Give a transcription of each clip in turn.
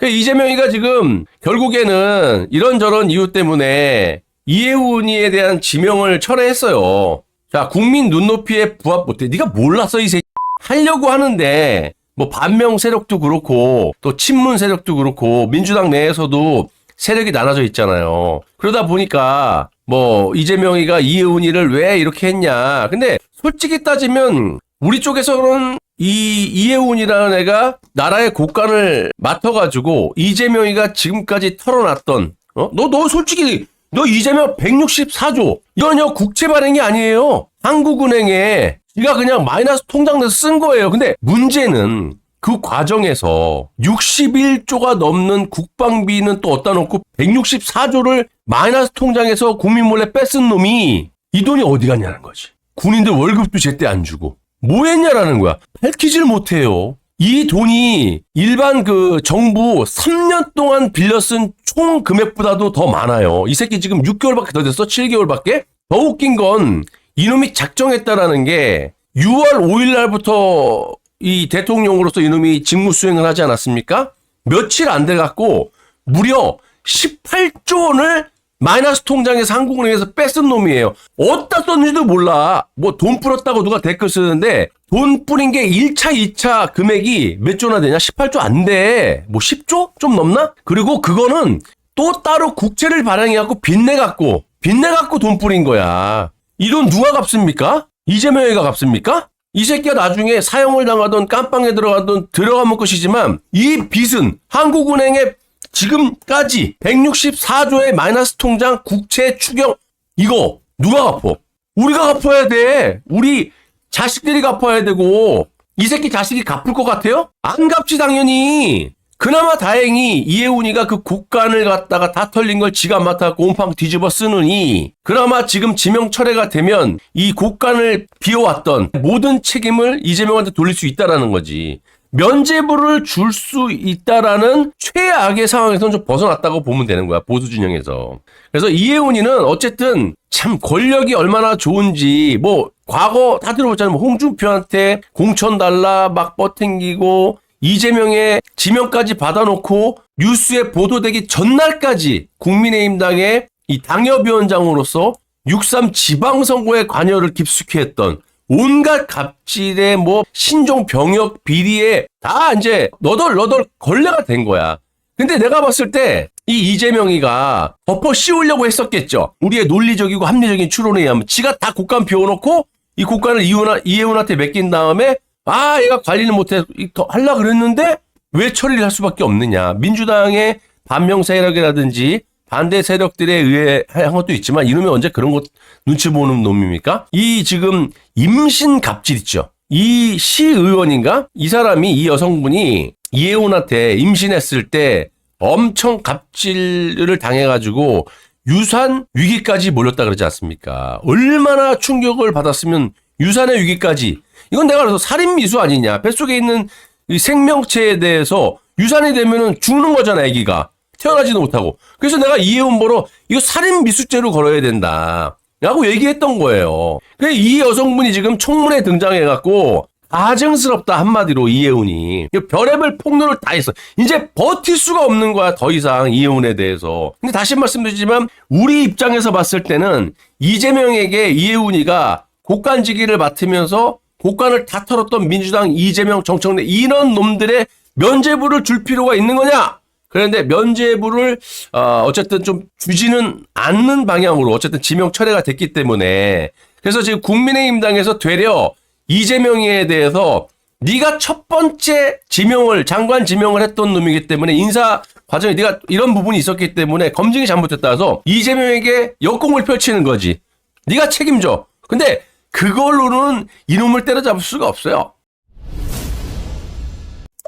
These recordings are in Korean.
그 이재명이가 지금 결국에는 이런저런 이유 때문에 이해운이에 대한 지명을 철회했어요. 자, 국민 눈높이에 부합 못해. 네가 몰랐어 이 새끼. 하려고 하는데 뭐 반명 세력도 그렇고 또 친문 세력도 그렇고 민주당 내에서도 세력이 나눠져 있잖아요. 그러다 보니까 뭐 이재명이가 이해운이를 왜 이렇게 했냐. 근데 솔직히 따지면 우리 쪽에서는 이 이해운이라는 애가 나라의 국간을 맡아가지고 이재명이가 지금까지 털어놨던 어? 너, 너 솔직히 너 이재명 164조 이건요 국채 발행이 아니에요. 한국은행에 지가 그냥 마이너스 통장 내서 쓴 거예요. 근데 문제는 그 과정에서 61조가 넘는 국방비는 또 어디다 놓고 164조를 마이너스 통장에서 국민 몰래 뺏은 놈이 이 돈이 어디 갔냐는 거지. 군인들 월급도 제때 안 주고 뭐 했냐라는 거야. 밝히질 못해요. 이 돈이 일반 그 정부 3년 동안 빌려 쓴 총 금액보다도 더 많아요. 이 새끼 지금 6개월밖에 더 됐어? 7개월밖에? 더 웃긴 건 이놈이 작정했다라는 게 6월 5일 날부터 이 대통령으로서 이놈이 직무 수행을 하지 않았습니까? 며칠 안 돼 갖고 무려 18조 원을 마이너스 통장에서 한국은행에서 뺏은 놈이에요. 어디다 썼는지도 몰라. 뭐 돈 뿌렸다고 누가 댓글 쓰는데 돈 뿌린 게 1차, 2차 금액이 몇 조나 되냐? 18조 안 돼. 뭐 10조? 좀 넘나? 그리고 그거는 또 따로 국채를 발행해갖고 빚내갖고, 빚내갖고 돈 뿌린 거야. 이 돈 누가 갚습니까? 이재명이가 갚습니까? 이 새끼가 나중에 사형을 당하던 깜빵에 들어가던 들어가면 것이지만 이 빚은 한국은행에 지금까지 164조의 마이너스 통장 국채 추경 이거 누가 갚어? 우리가 갚아야 돼. 우리 자식들이 갚아야 되고 이 새끼 자식이 갚을 것 같아요? 안 갚지 당연히. 그나마 다행히 이해운이가 그 국간을 갖다가 다 털린 걸 지가 맡아 곰팡 뒤집어 쓰느니 그나마 지금 지명 철회가 되면 이 국간을 비워왔던 모든 책임을 이재명한테 돌릴 수 있다라는 거지. 면제부를 줄 수 있다라는 최악의 상황에서는 좀 벗어났다고 보면 되는 거야 보수 진영에서. 그래서 이해운이는 어쨌든 참 권력이 얼마나 좋은지 뭐 과거 다 들어봤잖아요. 뭐 홍준표한테 공천 달라 막 뻗탱기고 이재명의 지명까지 받아놓고 뉴스에 보도되기 전날까지 국민의힘당의 이 당협위원장으로서 6.3 지방선거에 관여를 깊숙이 했던 온갖 갑질의 뭐 신종 병역 비리에 다 이제 너덜너덜 걸레가 된 거야. 근데 내가 봤을 때 이 이재명이가 덮어 씌우려고 했었겠죠. 우리의 논리적이고 합리적인 추론에 의하면 지가 다 국간 비워놓고 이 국간을 이훈아, 이해훈한테 맡긴 다음에 아 얘가 관리를 못해 더 하려 그랬는데 왜 처리를 할 수밖에 없느냐. 민주당의 반명 세력이라든지 반대 세력들에 의해 한 것도 있지만 이놈이 언제 그런 것 눈치 보는 놈입니까? 이 지금 임신 갑질 있죠. 이 시의원인가? 이 사람이 이 여성분이 이혜원한테 임신했을 때 엄청 갑질을 당해가지고 유산 위기까지 몰렸다 그러지 않습니까? 얼마나 충격을 받았으면 유산의 위기까지 이건 내가 그래서 살인 미수 아니냐? 뱃속에 있는 이 생명체에 대해서 유산이 되면은 죽는 거잖아, 아기가. 태어나지도 못하고. 그래서 내가 보러 이거 살인 미수죄로 걸어야 된다. 라고 얘기했던 거예요. 그래, 이 여성분이 지금 청문회 등장해갖고, 가증스럽다, 한마디로, 이해운이. 별의별 폭로를 다 했어. 이제 버틸 수가 없는 거야, 더 이상, 이해운에 대해서. 근데 다시 말씀드리지만, 우리 입장에서 봤을 때는, 이재명에게 이해운이가 국간직위를 맡으면서, 국간을 다 털었던 민주당 이재명 정청래, 이런 놈들의 면제부를 줄 필요가 있는 거냐? 그런데 면제부를 어, 어쨌든 좀 주지는 않는 방향으로 어쨌든 지명 철회가 됐기 때문에 그래서 지금 국민의힘당에서 되려 이재명에 대해서 네가 첫 번째 지명을 장관 지명을 했던 놈이기 때문에 인사 과정에 네가 이런 부분이 있었기 때문에 검증이 잘못됐다 해서 이재명에게 역공을 펼치는 거지. 네가 책임져. 근데 그걸로는 이놈을 때려잡을 수가 없어요.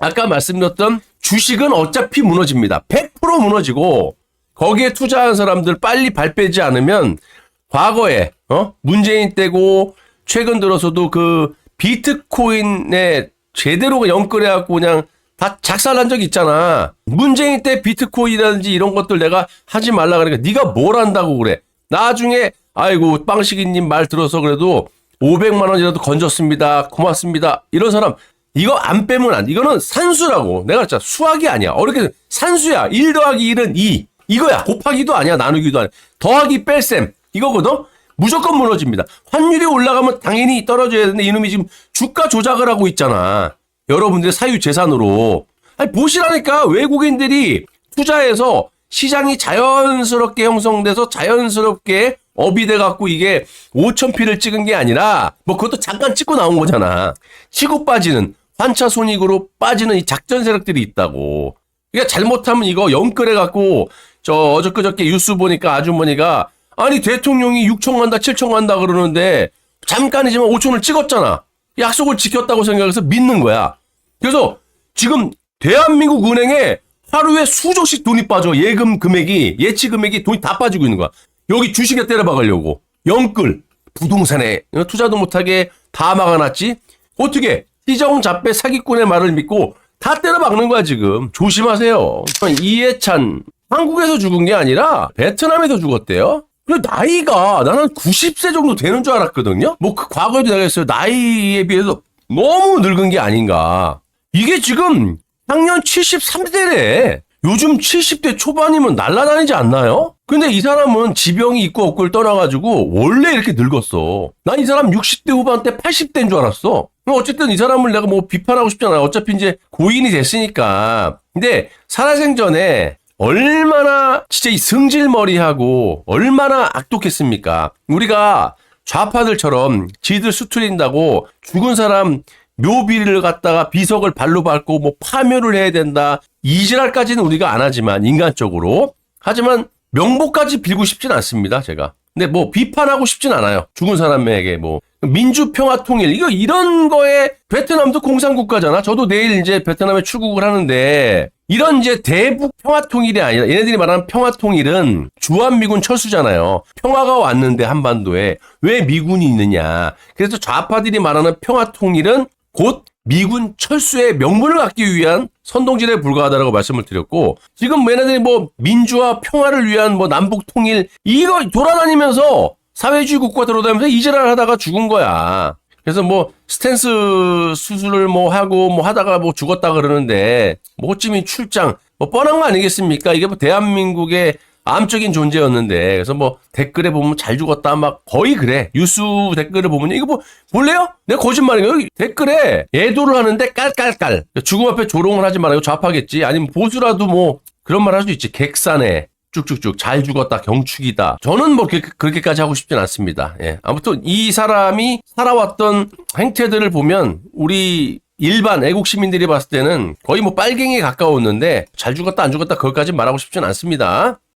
아까 말씀드렸던 주식은 어차피 무너집니다. 100% 무너지고 거기에 투자한 사람들 빨리 발 빼지 않으면 과거에 어? 문재인 때고 최근 들어서도 그 비트코인에 제대로 연끌해 갖고 그냥 다 작살난 적 있잖아. 문재인 때 비트코인이라든지 이런 것들 내가 하지 말라 그러니까 네가 뭘 한다고 그래. 나중에 아이고 빵식이님 말 들어서 그래도 500만 원이라도 건졌습니다. 고맙습니다. 이런 사람 이거 안 빼면 안 돼. 이거는 산수라고. 내가 진짜 수학이 아니야. 어렵게 산수야. 1 더하기 1은 2. 이거야. 곱하기도 아니야. 나누기도 아니야. 더하기 뺄셈. 이거거든? 무조건 무너집니다. 환율이 올라가면 당연히 떨어져야 되는데 이놈이 지금 주가 조작을 하고 있잖아. 여러분들의 사유 재산으로. 아니, 보시라니까 외국인들이 투자해서 시장이 자연스럽게 형성돼서 자연스럽게 업이 돼갖고 이게 5천피를 찍은 게 아니라 뭐 그것도 잠깐 찍고 나온 거잖아. 치고 빠지는 환차 손익으로 빠지는 이 작전 세력들이 있다고. 그러니까 잘못하면 이거 영끌해 갖고 저 어저께저께 뉴스 보니까 아주머니가 아니 대통령이 6천 간다 7천 간다 그러는데 잠깐이지만 5천을 찍었잖아. 약속을 지켰다고 생각해서 믿는 거야. 그래서 지금 대한민국 은행에 하루에 수조씩 돈이 빠져 예금 금액이 예치 금액이 돈이 다 빠지고 있는 거야. 여기 주식에 때려박으려고 영끌 부동산에 투자도 못하게 다 막아놨지. 어떻게 시정 잡배 사기꾼의 말을 믿고 다 때려박는 거야 지금 조심하세요. 이해찬 한국에서 죽은 게 아니라 베트남에서 죽었대요. 그 나이가 나는 90세 정도 되는 줄 알았거든요. 뭐 그 과거에도 내가 했어요. 나이에 비해서 너무 늙은 게 아닌가. 이게 지금 작년 73세래. 요즘 70대 초반이면 날라다니지 않나요? 근데 이 사람은 지병이 있고 없고를 떠나가지고 원래 이렇게 늙었어. 난 이 사람 60대 후반 때 80대인 줄 알았어. 어쨌든 이 사람을 내가 뭐 비판하고 싶지 않아. 어차피 이제 고인이 됐으니까. 근데 살아생전에 얼마나 진짜 이 승질머리하고 얼마나 악독했습니까? 우리가 좌파들처럼 지들 수틀린다고 죽은 사람 묘비를 갖다가 비석을 발로 밟고 뭐 파묘를 해야 된다. 이지랄까지는 우리가 안 하지만 인간적으로. 하지만 명복까지 빌고 싶진 않습니다. 제가. 근데 뭐 비판하고 싶진 않아요. 죽은 사람에게 뭐 민주평화통일 이거 이런 거에 베트남도 공산국가잖아. 저도 내일 이제 베트남에 출국을 하는데 이런 이제 대북 평화통일이 아니라 얘네들이 말하는 평화통일은 주한미군 철수잖아요. 평화가 왔는데 한반도에 왜 미군이 있느냐. 그래서 좌파들이 말하는 평화통일은 곧 미군 철수의 명분을 갖기 위한 선동질에 불과하다라고 말씀을 드렸고 지금 얘네들이 뭐 민주화 평화를 위한 뭐 남북 통일 이거 돌아다니면서 사회주의 국가 들어다니면서 이지랄 하다가 죽은 거야. 그래서 뭐 스탠스 수술을 뭐 하고 뭐 하다가 뭐 죽었다 그러는데 뭐 호찌민 출장 뭐 뻔한 거 아니겠습니까? 이게 뭐 대한민국의 암적인 존재였는데 그래서 뭐 댓글에 보면 잘 죽었다 막 거의 그래. 뉴스 댓글을 보면 이거 뭐 볼래요? 내가 거짓말이에요. 댓글에 애도를 하는데 깔깔깔. 죽음 앞에 조롱을 하지 말아요. 좌파겠지. 아니면 보수라도 뭐 그런 말 할 수 있지. 객산에 쭉쭉쭉 잘 죽었다 경축이다. 저는 뭐 그렇게, 그렇게 까지 하고 싶진 않습니다. 예. 아무튼 이 사람이 살아왔던 행태들을 보면 우리 일반 애국 시민들이 봤을 때는 거의 뭐 빨갱이에 가까웠는데 잘 죽었다 안 죽었다 그것까지 말하고 싶진 않습니다.